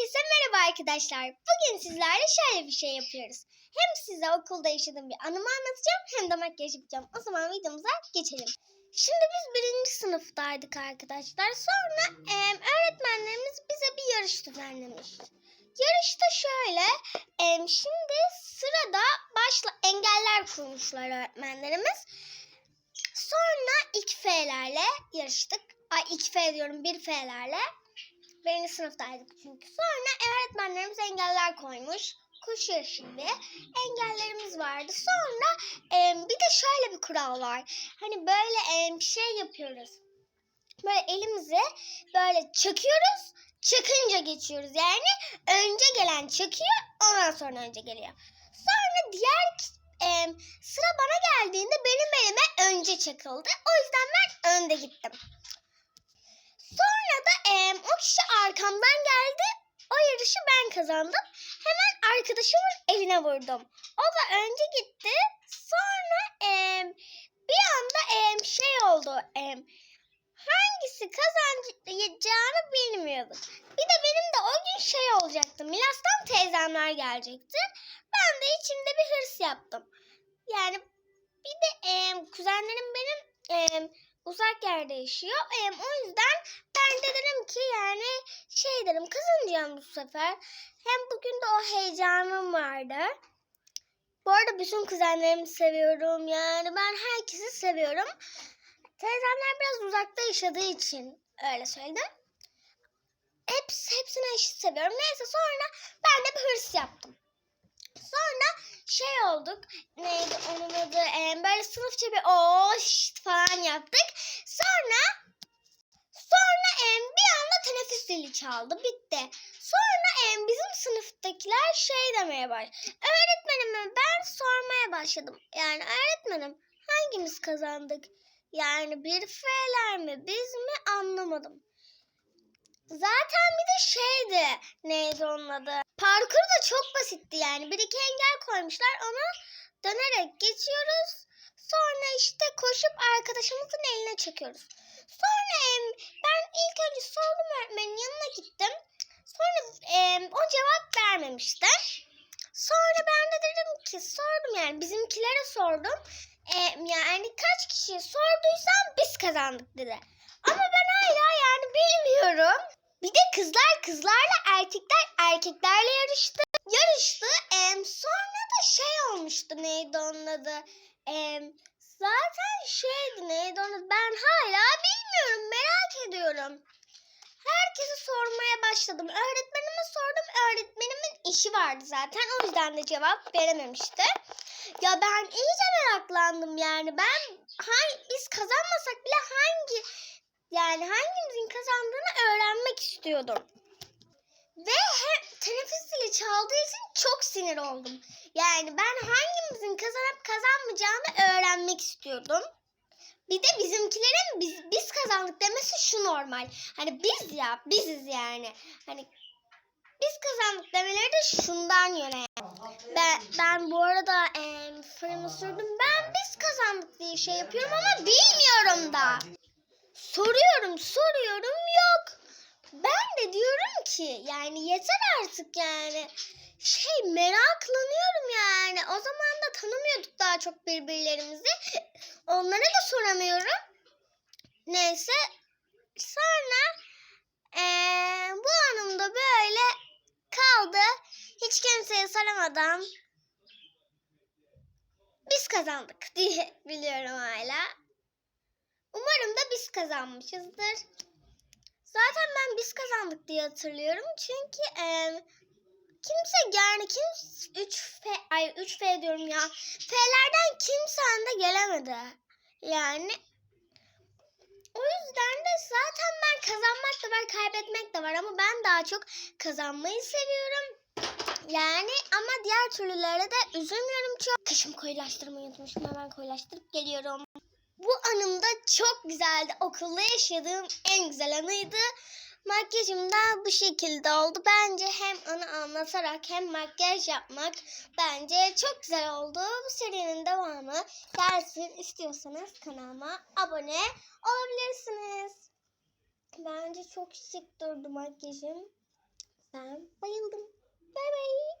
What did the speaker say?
Herkese merhaba arkadaşlar. Bugün sizlerle şöyle bir şey yapıyoruz. Hem size okulda yaşadığım bir anımı anlatacağım hem de makyaj yapacağım. O zaman videomuza geçelim. Şimdi biz birinci sınıftaydık arkadaşlar. Sonra em, öğretmenlerimiz bize bir yarış düzenlemiş. Yarışta şöyle, em, şimdi sırada başla engeller kurmuşlar öğretmenlerimiz. Sonra ilk F'lerle yarıştık. Ay ilk F diyorum bir F'lerle. Birinci sınıftaydık çünkü. Sonra öğretmenlerimiz engeller koymuş. Koşu yarışı gibi engellerimiz vardı. Sonra em, bir de şöyle bir kural var. Hani böyle em, bir şey yapıyoruz. Böyle elimizi böyle çakıyoruz. Çakınca geçiyoruz. Yani önce gelen çakıyor ondan sonra önce geliyor. Sonra diğer em, sıra bana geldiğinde benim elime önce çakıldı. O yüzden ben önde gittim. Arkamdan geldi. O yarışı ben kazandım. Hemen arkadaşımın eline vurdum. O da önce gitti. Sonra em, bir anda em, şey oldu. Em, hangisi kazanacağını bilmiyorduk. Bir de benim de o gün şey olacaktı. Milas'tan teyzemler gelecekti. Ben de içimde bir hırs yaptım. Yani bir de em, kuzenlerim benim em, uzak yerde yaşıyor. Em, o yüzden ben de dedim ki yani şey dedim kazanacağım bu sefer. Hem bugün de o heyecanım vardı. Bu arada bütün kuzenlerimi seviyorum. Yani ben herkesi seviyorum. Teyzemler biraz uzakta yaşadığı için öyle söyledim. Hepsi, hepsini eşit seviyorum. Neyse sonra ben de bir hırs yaptım. Sonra şey olduk. Neydi onun adı? Ee, böyle sınıfça bir o yaptık. Sonra sonra em, bir anda teneffüs zili çaldı. Bitti. Sonra em, bizim sınıftakiler şey demeye başladı. Öğretmenime ben sormaya başladım. Yani öğretmenim hangimiz kazandık? Yani bir F'ler mi biz mi anlamadım. Zaten bir de şeydi neydi onun adı. Parkur da çok basitti yani. Bir iki engel koymuşlar onu dönerek geçiyoruz. Koşup arkadaşımızın eline çekiyoruz. Sonra ben ilk önce sordum öğretmenin yanına gittim. Sonra o cevap vermemişti. Sonra ben de dedim ki sordum yani bizimkilere sordum. Yani kaç kişiye sorduysam biz kazandık dedi. Ama ben hala yani bilmiyorum. Bir de kızlar kızlarla erkekler erkeklerle yarıştı. Yarıştı. Sonra da şey olmuştu neydi onun adı. Zaten şeydi neydi adı. Ben hala bilmiyorum merak ediyorum. Herkese sormaya başladım. Öğretmenime sordum. Öğretmenimin işi vardı zaten. O yüzden de cevap verememişti. Ya ben iyice meraklandım yani. Ben hangi, biz kazanmasak bile hangi yani hangimizin kazandığını öğrenmek istiyordum. Ve hem teneffüs zili çaldığı için çok sinir oldum. Yani ben hangimizin kazanıp kazanmayacağını öğrenmek istiyordum. Bir de bizimkilerin biz, biz kazandık demesi şu normal. Hani biz ya biziz yani. Hani biz kazandık demeleri de şundan yöne. Ben, ben bu arada em, fırını sürdüm. Ben biz kazandık diye şey yapıyorum ama bilmiyorum da. Soruyorum soruyorum yok. Ben de diyorum ki yani yeter artık yani. Şey meraklanıyorum yani. O zaman da tanımıyorduk daha çok birbirlerimizi. Onlara da soramıyorum. Neyse sonra eee, bu anımda böyle kaldı. Hiç kimseye soramadan biz kazandık diye biliyorum hala. Umarım da biz kazanmışızdır. Zaten ben biz kazandık diye hatırlıyorum. Çünkü em, kimse yani kimse 3 F ay 3 F diyorum ya. F'lerden kimse önde gelemedi. Yani o yüzden de zaten ben kazanmak da var, kaybetmek de var ama ben daha çok kazanmayı seviyorum. Yani ama diğer türlülere de üzülmüyorum çok. Kaşım koyulaştırmayı unutmuşum. Hemen koyulaştırıp geliyorum. Bu anım da çok güzeldi. Okulda yaşadığım en güzel anıydı. Makyajım da bu şekilde oldu. Bence hem onu anlatarak hem makyaj yapmak bence çok güzel oldu. Bu serinin devamı gelsin istiyorsanız kanalıma abone olabilirsiniz. Bence çok şık durdu makyajım. Ben bayıldım. Bay bay.